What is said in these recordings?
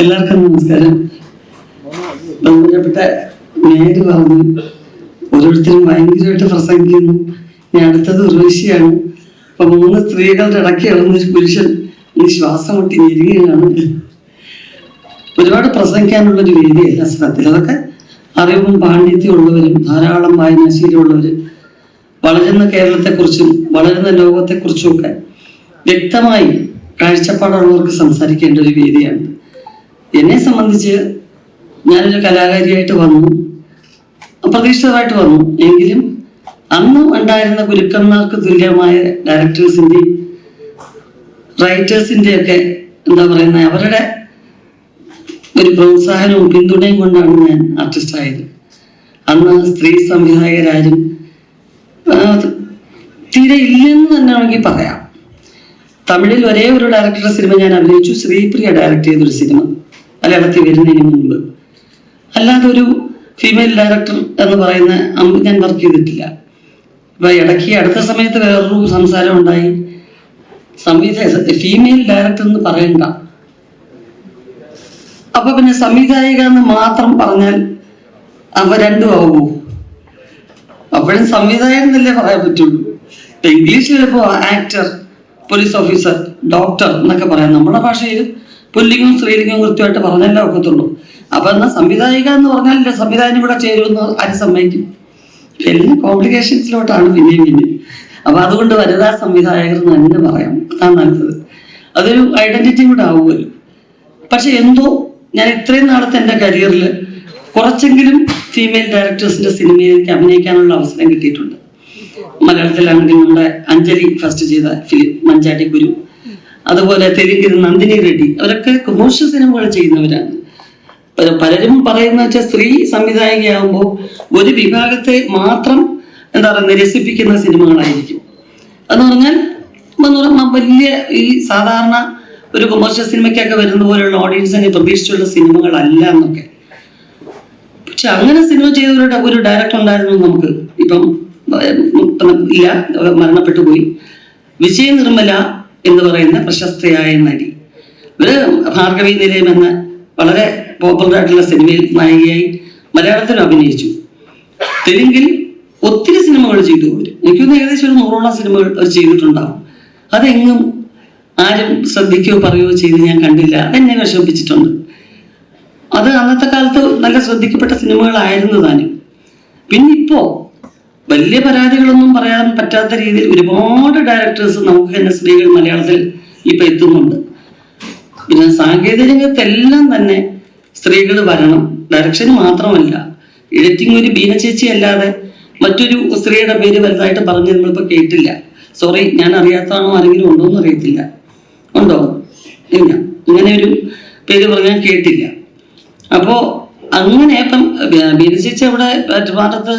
എല്ലാവർക്കും നമസ്കാരം. ബഹുമാനപ്പെട്ട നേര് പറഞ്ഞു ഓരോരുത്തരും ഭയങ്കരമായിട്ട് പ്രസംഗിക്കുന്നു. ഞാൻ അടുത്തത് ഉർവശിയാണ്. അപ്പൊ മൂന്ന് സ്ത്രീകളുടെ ഇടയ്ക്ക് ഇളന്ന പുരുഷൻ ശ്വാസം മുട്ടി ഞെരുകയാണ് ഒരുപാട് പ്രസംഗിക്കാനുള്ള ഒരു വേദിയല്ല സത്യത്തിൽ അതൊക്കെ അറിവും പാണ്ഡിത്യം ഉള്ളവരും ധാരാളം വായനാശീലമുള്ളവരും വളരുന്ന കേരളത്തെക്കുറിച്ചും വളരുന്ന ലോകത്തെക്കുറിച്ചും ഒക്കെ വ്യക്തമായി കാഴ്ചപ്പാടുള്ളവർക്ക് സംസാരിക്കേണ്ട ഒരു വേദിയാണ്. എന്നെ സംബന്ധിച്ച് ഞാനൊരു കലാകാരിയായിട്ട് വന്നു അപ്രതീക്ഷിതമായിട്ട് വന്നു. എങ്കിലും അന്ന് ഉണ്ടായിരുന്ന ഗുരുക്കന്മാർക്ക് തുല്യമായ ഡയറക്ടേഴ്സിന്റെയും റൈറ്റേഴ്സിന്റെ ഒക്കെ എന്താ പറയുന്ന അവരുടെ ഒരു പ്രോത്സാഹനവും പിന്തുണയും കൊണ്ടാണ് ഞാൻ ആർട്ടിസ്റ്റ് ആയത് അന്ന് സ്ത്രീ സംവിധായകരാരും തീരെ ഇല്ലെന്ന് തന്നെ വേണമെങ്കിൽ പറയാം. തമിഴിൽ ഒരേ ഒരു ഡയറക്ടറുടെ സിനിമ ഞാൻ അഭിനയിച്ചു. ശ്രീപ്രിയ ഡയറക്ട് ചെയ്തൊരു സിനിമ. മലയാളത്തിൽ വരുന്നതിന് മുൻപ് അല്ലാതെ ഒരു ഫീമെയിൽ ഡയറക്ടർ എന്ന് പറയുന്ന അമ്പ് ഞാൻ വർക്ക് ചെയ്തിട്ടില്ല. ഇപ്പൊ ഇടയ്ക്ക് അടുത്ത സമയത്ത് വേറൊരു സംസാരം ഉണ്ടായി. സംവിധായ ഫീമെയിൽ ഡയറക്ടർ എന്ന് പറയണ്ട. അപ്പൊ പിന്നെ സംവിധായിക എന്ന് മാത്രം പറഞ്ഞാൽ അവ രണ്ടും ആവുമോ അപ്പോഴും സംവിധായകൻ എന്നല്ലേ പറയാൻ പറ്റുള്ളൂ. ഇപ്പൊ ഇംഗ്ലീഷിൽ ചിലപ്പോ ആക്ടർ പോലീസ് ഓഫീസർ ഡോക്ടർ എന്നൊക്കെ പറയാം. നമ്മുടെ ഭാഷയിൽ പുല്ലിംഗവും സ്ത്രീലിംഗവും കൃത്യമായിട്ട് പറഞ്ഞല്ലേ ഒക്കത്തുള്ളൂ. അപ്പൊ എന്നാ സംവിധായിക എന്ന് പറഞ്ഞാൽ സംവിധാനം കൂടെ ചേരുമെന്ന് ആരും സമ്മതിക്കും? എല്ലാം കോംപ്ലിക്കേഷൻസിലോട്ടാണ് പിന്നെയും പിന്നെ അപ്പൊ അതുകൊണ്ട് വനിതാ സംവിധായകർ തന്നെ പറയാം. അതാണ് നല്ലത്. അതൊരു ഐഡന്റിറ്റി കൂടെ ആവുമല്ലോ. പക്ഷെ എന്തോ ഞാൻ ഇത്രയും നാളത്തെ എന്റെ കരിയറിൽ കുറച്ചെങ്കിലും ഫീമെയിൽ ഡയറക്ടേഴ്സിന്റെ സിനിമയിൽ എനിക്ക് അഭിനയിക്കാനുള്ള അവസരം കിട്ടിയിട്ടുണ്ട്. മലയാളത്തിലാണെങ്കിൽ നമ്മുടെ അഞ്ജലി ഫസ്റ്റ് ചെയ്ത ഫിലിം മഞ്ചാടി ഗുരു. അതുപോലെ തെലുങ്കിൽ നന്ദിനി റെഡ്ഡി. അവരൊക്കെ കൊമേഴ്ഷ്യൽ സിനിമകൾ ചെയ്യുന്നവരാണ്. പലരും പറയുന്ന വെച്ചാൽ സ്ത്രീ സംവിധായികയാകുമ്പോൾ ഒരു വിഭാഗത്തെ മാത്രം എന്താ പറയുക നിരസിപ്പിക്കുന്ന സിനിമകളായിരിക്കും. എന്ന് പറഞ്ഞാൽ വലിയ ഈ സാധാരണ ഒരു കൊമേഴ്ഷ്യൽ സിനിമയ്ക്കൊക്കെ വരുന്ന പോലെയുള്ള ഓഡിയൻസിനെ പ്രതീക്ഷിച്ചുള്ള സിനിമകളല്ല എന്നൊക്കെ. പക്ഷെ അങ്ങനെ സിനിമ ചെയ്തവരുടെ ഒരു ഡയറക്ടർ ഉണ്ടായിരുന്നു നമുക്ക്. ഇപ്പം ഇല്ല മരണപ്പെട്ടു പോയി. വിജയ നിർമ്മല എന്ന് പറയുന്ന പ്രശസ്തയായ നടി. ഇവർ ഭാർഗവി നിലയം എന്ന വളരെ പോപ്പുലർ ആയിട്ടുള്ള സിനിമയിൽ നായികയായി മലയാളത്തിൽ അഭിനയിച്ചു. തെലുങ്കിൽ ഒത്തിരി സിനിമകൾ ചെയ്തു അവർ എനിക്കൊന്ന് ഏകദേശം ഒരു നൂറോളം സിനിമകൾ അവർ ചെയ്തിട്ടുണ്ടാവും. അതെങ്ങും ആരും ശ്രദ്ധിക്കുകയോ പറയുകയോ ചെയ്ത് ഞാൻ കണ്ടില്ല. അതെന്നെ വിഷമിപ്പിച്ചിട്ടുണ്ട്. അത് അന്നത്തെ കാലത്ത് നല്ല ശ്രദ്ധിക്കപ്പെട്ട സിനിമകളായിരുന്നു താനും. ഇപ്പോ വലിയ പരാതികളൊന്നും പറയാൻ പറ്റാത്ത രീതിയിൽ ഒരുപാട് ഡയറക്ടേഴ്സ് നമുക്ക് തന്നെ സ്ത്രീകൾ മലയാളത്തിൽ ഇപ്പൊ എത്തുന്നുണ്ട്. പിന്നെ സാങ്കേതിക രംഗത്തെല്ലാം തന്നെ സ്ത്രീകൾ വരണം. ഡയറക്ഷൻ മാത്രമല്ല. എഡിറ്റിംഗ് ഒരു ബീന ചേച്ചി അല്ലാതെ മറ്റൊരു സ്ത്രീയുടെ പേര് വലുതായിട്ട് പറഞ്ഞ് നമ്മളിപ്പോ കേട്ടില്ല. സോറി ഞാൻ അറിയാത്തതാണോ? ആരെങ്കിലും ഉണ്ടോ എന്ന് അറിയത്തില്ല. ഉണ്ടോ? ഇല്ല. ഇങ്ങനെ ഒരു പേര് പറഞ്ഞാൽ കേട്ടില്ല. അപ്പോ അങ്ങനെ ഇപ്പം ബീന ചേച്ചി അവിടെ ട്രിവാൻഡ്രത്ത്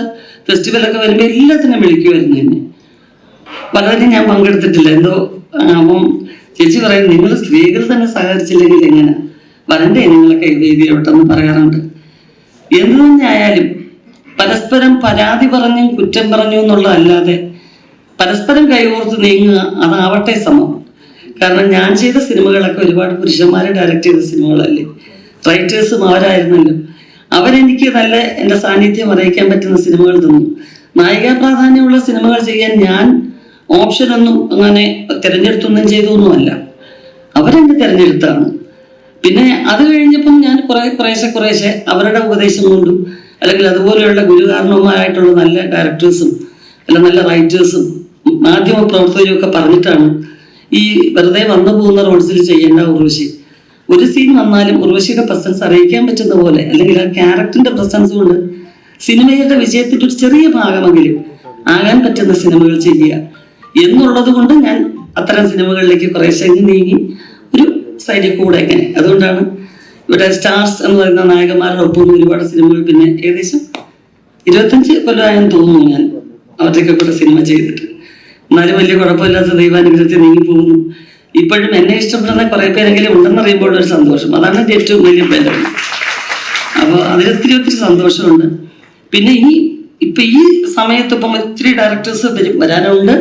ഫെസ്റ്റിവലൊക്കെ വരുമ്പോൾ എല്ലാത്തിനും വിളിക്കുമായിരുന്നു എന്നെ. പലരും ഞാൻ പങ്കെടുത്തിട്ടില്ല. എന്തോ അപ്പം ചേച്ചി പറയും നിങ്ങൾ സ്ത്രീകൾ തന്നെ സഹകരിച്ചില്ലെങ്കിൽ എങ്ങനെ? വരണ്ടേ നിങ്ങളൊക്കെ വേദിയിലോട്ടെന്ന് പറയാറുണ്ട് എന്ത് തന്നെ ആയാലും പരസ്പരം പരാതി പറഞ്ഞും കുറ്റം പറഞ്ഞു എന്നുള്ളതല്ലാതെ പരസ്പരം കൈകോർത്ത് നീങ്ങുക അതാവട്ടെ സമം. കാരണം ഞാൻ ചെയ്ത സിനിമകളൊക്കെ ഒരുപാട് പുരുഷന്മാരെ ഡയറക്റ്റ് ചെയ്ത സിനിമകളല്ലേ? റൈറ്റേഴ്സും അവരായിരുന്നല്ലോ അവരെനിക്ക് നല്ല എന്റെ സാന്നിധ്യം അറിയിക്കാൻ പറ്റുന്ന സിനിമകൾ തന്നു. നായിക പ്രാധാന്യമുള്ള സിനിമകൾ ചെയ്യാൻ ഞാൻ ഓപ്ഷൻ ഒന്നും അങ്ങനെ തിരഞ്ഞെടുത്തൊന്നും ചെയ്തൊന്നുമല്ല. അവരെന്നെ തിരഞ്ഞെടുത്താണ്. പിന്നെ അത് കഴിഞ്ഞപ്പം ഞാൻ കുറെ കുറേശ്ശെ കുറേശ്ശെ അവരുടെ ഉപദേശം കൊണ്ടും അല്ലെങ്കിൽ അതുപോലെയുള്ള ഗുരുകാരണവുമായിട്ടുള്ള നല്ല ഡയറക്ടേഴ്സും അല്ല നല്ല റൈറ്റേഴ്സും മാധ്യമ പ്രവർത്തകരും ഒക്കെ പറഞ്ഞിട്ടാണ് ഈ വെറുതെ വന്നു പോകുന്ന റോഡ്സിൽ ചെയ്യേണ്ട ഉർവശി ഒരു സീൻ വന്നാലും ഉർവശിയുടെ പ്രസൻസ് അറിയിക്കാൻ പറ്റുന്ന പോലെ അല്ലെങ്കിൽ ആ ക്യാരക്ടറിന്റെ പ്രസൻസ് കൊണ്ട് സിനിമയുടെ വിജയത്തിന്റെ ഒരു ചെറിയ ഭാഗമെങ്കിലും ആകാൻ പറ്റുന്ന സിനിമകൾ ചെയ്യുക എന്നുള്ളത് കൊണ്ട് ഞാൻ അത്തരം സിനിമകളിലേക്ക് കുറേശ്ശെ നീങ്ങി. ഒരു സൈഡിൽ കൂടെ ഇങ്ങനെ. അതുകൊണ്ടാണ് ഇവിടെ സ്റ്റാർസ് എന്ന് പറയുന്ന നായകന്മാരുടെ ഒപ്പം ഒരുപാട് സിനിമകൾ പിന്നെ ഏകദേശം ഇരുപത്തഞ്ച് കൊല്ലമായെന്ന് തോന്നുന്നു ഞാൻ അവരുടെയൊക്കെ കൂടെ സിനിമ ചെയ്തിട്ട്. എന്നാലും വലിയ കുഴപ്പമില്ലാത്ത ദൈവാനുഗ്രഹത്തിൽ നീങ്ങി പോകുന്നു. ഇപ്പോഴും എന്നെ ഇഷ്ടപ്പെടുന്ന കുറെ പേരെങ്കിലും ഉണ്ടെന്ന് അറിയുമ്പോൾ ഒരു സന്തോഷം. അതാണ് എന്റെ ഏറ്റവും വലിയ ബലം അപ്പോൾ അതിലൊത്തിരി ഒത്തിരി സന്തോഷമുണ്ട്. പിന്നെ ഈ ഇപ്പൊ ഈ സമയത്ത് ഇപ്പം ഒത്തിരി ഡയറക്ടേഴ്സ് വരും വരാനുണ്ട്.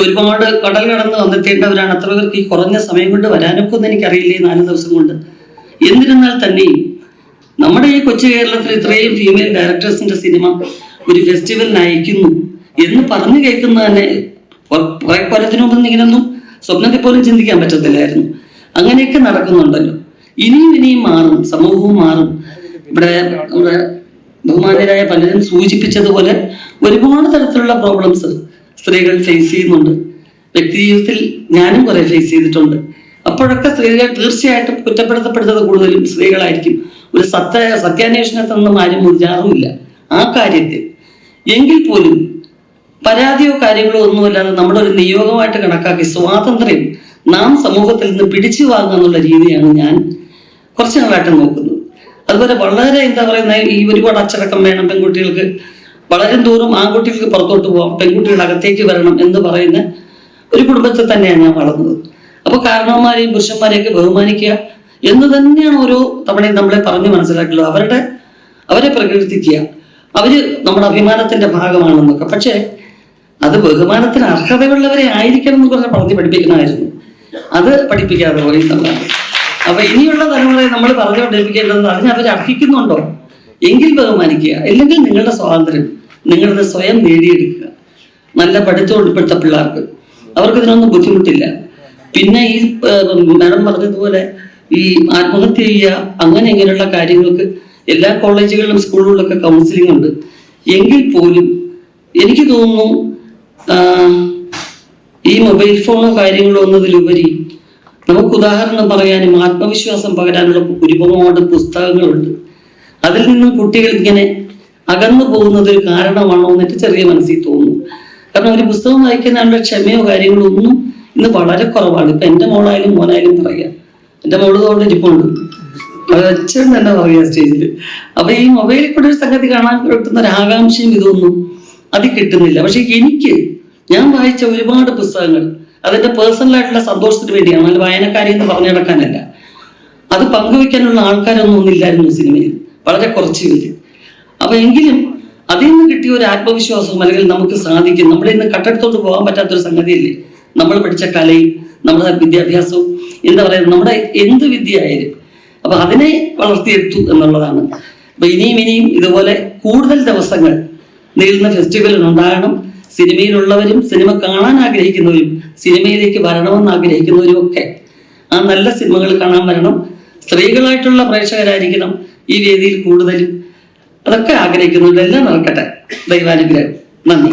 ഒരുപാട് കടൽ കടന്ന് വന്നെത്തേണ്ടവരാണ്. അത്ര പേർക്ക് ഈ കുറഞ്ഞ സമയം കൊണ്ട് വരാനൊക്കെ ഒന്നും എനിക്കറിയില്ല നാല് ദിവസം കൊണ്ട്. എന്നിരുന്നാൽ തന്നെയും നമ്മുടെ ഈ കൊച്ചു കേരളത്തിൽ ഇത്രയും ഫീമെയിൽ ഡയറക്ടേഴ്സിന്റെ സിനിമ ഒരു ഫെസ്റ്റിവലിന് അയക്കുന്നു എന്ന് പറഞ്ഞു കേൾക്കുന്ന തന്നെ കുറെ കൊല്ലത്തിനു മുമ്പ് ഇങ്ങനൊന്നും സ്വപ്നത്തിൽ പോലും ചിന്തിക്കാൻ പറ്റത്തില്ലായിരുന്നു. അങ്ങനെയൊക്കെ നടക്കുന്നുണ്ടല്ലോ. ഇനിയും ഇനിയും മാറും സമൂഹവും മാറും. ഇവിടെ നമ്മുടെ ബഹുമാനരായ പലരും സൂചിപ്പിച്ചതുപോലെ ഒരുപാട് തരത്തിലുള്ള പ്രോബ്ലംസ് സ്ത്രീകൾ ഫേസ് ചെയ്യുന്നുണ്ട്. വ്യക്തി ജീവിതത്തിൽ ഞാനും കുറെ ഫേസ് ചെയ്തിട്ടുണ്ട്. അപ്പോഴൊക്കെ സ്ത്രീകൾ തീർച്ചയായിട്ടും കുറ്റപ്പെടുത്തപ്പെടുന്നത് കൂടുതലും സ്ത്രീകളായിരിക്കും. ഒരു സത്യ സത്യാന്വേഷണത്തിൽ നിന്നും ആരും മുറിഞ്ഞാറുമില്ല ആ കാര്യത്തിൽ. എങ്കിൽ പോലും പരാതിയോ കാര്യങ്ങളോ ഒന്നുമല്ലാതെ ഒരു നിയോഗമായിട്ട് കണക്കാക്കി സ്വാതന്ത്ര്യം നാം സമൂഹത്തിൽ നിന്ന് പിടിച്ചു വാങ്ങുക എന്നുള്ള രീതിയാണ് ഞാൻ കുറച്ച് നാളായിട്ട് നോക്കുന്നത്. അതുപോലെ വളരെ എന്താ പറയുന്ന ഈ ഒരുപാട് അച്ചടക്കം വേണം പെൺകുട്ടികൾക്ക്. വളരെ ദൂരം ആൺകുട്ടികൾക്ക് പുറത്തോട്ട് പോകാം പെൺകുട്ടികൾ അകത്തേക്ക് വരണം എന്ന് പറയുന്ന ഒരു കുടുംബത്തിൽ തന്നെയാണ് ഞാൻ വളർന്നത്. അപ്പൊ കാരണവന്മാരെയും പുരുഷന്മാരെയൊക്കെ ബഹുമാനിക്കുക എന്ന് തന്നെയാണ് ഓരോ തവണയും നമ്മളെ പറഞ്ഞു മനസ്സിലാക്കുള്ളത് അവരുടെ അവരെ പ്രകീർത്തിക്കുക. അവർ നമ്മുടെ അഭിമാനത്തിന്റെ ഭാഗമാണെന്നൊക്കെ. പക്ഷേ അത് ബഹുമാനത്തിന് അർഹതയുള്ളവരെ ആയിരിക്കണം എന്ന് പറഞ്ഞ് പറഞ്ഞ് പഠിപ്പിക്കണമായിരുന്നു അത് പഠിപ്പിക്കാതെ പോയി എന്നുള്ളതാണ്. അപ്പൊ ഇനിയുള്ള തലമുറയെ നമ്മൾ പറഞ്ഞുകൊണ്ടിരിക്കേണ്ടത് അതിന് അവർ അർഹിക്കുന്നുണ്ടോ? എങ്കിൽ ബഹുമാനിക്കുക. അല്ലെങ്കിൽ നിങ്ങളുടെ സ്വാതന്ത്ര്യം നിങ്ങളത് സ്വയം നേടിയെടുക്കുക. നല്ല പഠിത്തം ഇപ്പോഴത്തെ പിള്ളേർക്ക്. അവർക്ക് ഇതിനൊന്നും ബുദ്ധിമുട്ടില്ല. പിന്നെ ഈ മാഡം പറഞ്ഞതുപോലെ ഈ ആത്മഹത്യ ചെയ്യുക അങ്ങനെ ഇങ്ങനെയുള്ള കാര്യങ്ങൾക്ക് എല്ലാ കോളേജുകളിലും സ്കൂളുകളിലൊക്കെ കൗൺസിലിംഗ് ഉണ്ട്. എങ്കിൽ പോലും എനിക്ക് തോന്നുന്നു ഈ മൊബൈൽ ഫോണോ കാര്യങ്ങളോ എന്നതിലുപരി നമുക്ക് ഉദാഹരണം പറയാനും ആത്മവിശ്വാസം പകരാനുള്ള ഒരുപാട് പുസ്തകങ്ങളുണ്ട്. അതിൽ നിന്നും കുട്ടികൾ ഇങ്ങനെ അകന്നു പോകുന്നത് ഒരു കാരണമാണോ എന്നിട്ട് ചെറിയ മനസ്സിൽ തോന്നുന്നു. കാരണം ഒരു പുസ്തകം വായിക്കാനുള്ള ക്ഷമയോ കാര്യങ്ങളോ ഒന്നും ഇന്ന് വളരെ കുറവാണ്. ഇപ്പൊ എന്റെ മോളായാലും മോനായാലും പറയാം. എന്റെ മോൾ കൊണ്ട് ഇരിപ്പുണ്ട്. ഉണ്ട് തന്നെ പറയാ സ്റ്റേജിൽ. അപ്പൊ ഈ മൊബൈലിൽ കൂടെ ഒരു സംഗതി കാണാൻ കിട്ടുന്ന ഒരു ആകാംക്ഷയും ഇതൊന്നും അത് കിട്ടുന്നില്ല. പക്ഷെ എനിക്ക് ഞാൻ വായിച്ച ഒരുപാട് പുസ്തകങ്ങൾ. അതിന്റെ പേഴ്സണൽ ആയിട്ടുള്ള സന്തോഷത്തിന് വേണ്ടിയാണ്. അല്ല വായനക്കാരി എന്ന് പറഞ്ഞു നടക്കാനല്ല. അത് പങ്കുവെക്കാനുള്ള ആൾക്കാരൊന്നും ഒന്നില്ലായിരുന്നു സിനിമയിൽ. വളരെ കുറച്ച് പേര്. അപ്പൊ എങ്കിലും അതിൽ നിന്ന് കിട്ടിയ ഒരു ആത്മവിശ്വാസവും അല്ലെങ്കിൽ നമുക്ക് സാധിക്കും. നമ്മുടെ ഇന്ന് കട്ടെടുത്തോട്ട് പോകാൻ പറ്റാത്തൊരു സംഗതിയല്ലേ? നമ്മൾ പഠിച്ച കലയും നമ്മുടെ വിദ്യാഭ്യാസവും എന്താ പറയുക നമ്മുടെ എന്ത് വിദ്യ ആയാലും അപ്പൊ അതിനെ വളർത്തിയെടുത്തു എന്നുള്ളതാണ്. അപ്പൊ ഇനിയും ഇനിയും ഇതുപോലെ കൂടുതൽ ദിവസങ്ങൾ നീളുന്ന ഫെസ്റ്റിവൽ ഉണ്ടാകണം. സിനിമയിലുള്ളവരും സിനിമ കാണാൻ ആഗ്രഹിക്കുന്നവരും സിനിമയിലേക്ക് വരണമെന്ന് ആഗ്രഹിക്കുന്നവരും ഒക്കെ ആ നല്ല സിനിമകൾ കാണാൻ വരണം. സ്ത്രീകളായിട്ടുള്ള പ്രേക്ഷകരായിരിക്കണം ഈ വേദിയിൽ കൂടുതലും. അതൊക്കെ ആഗ്രഹിക്കുന്നവരെല്ലാം നടക്കട്ടെ. ദൈവാനുഗ്രഹം. നന്ദി.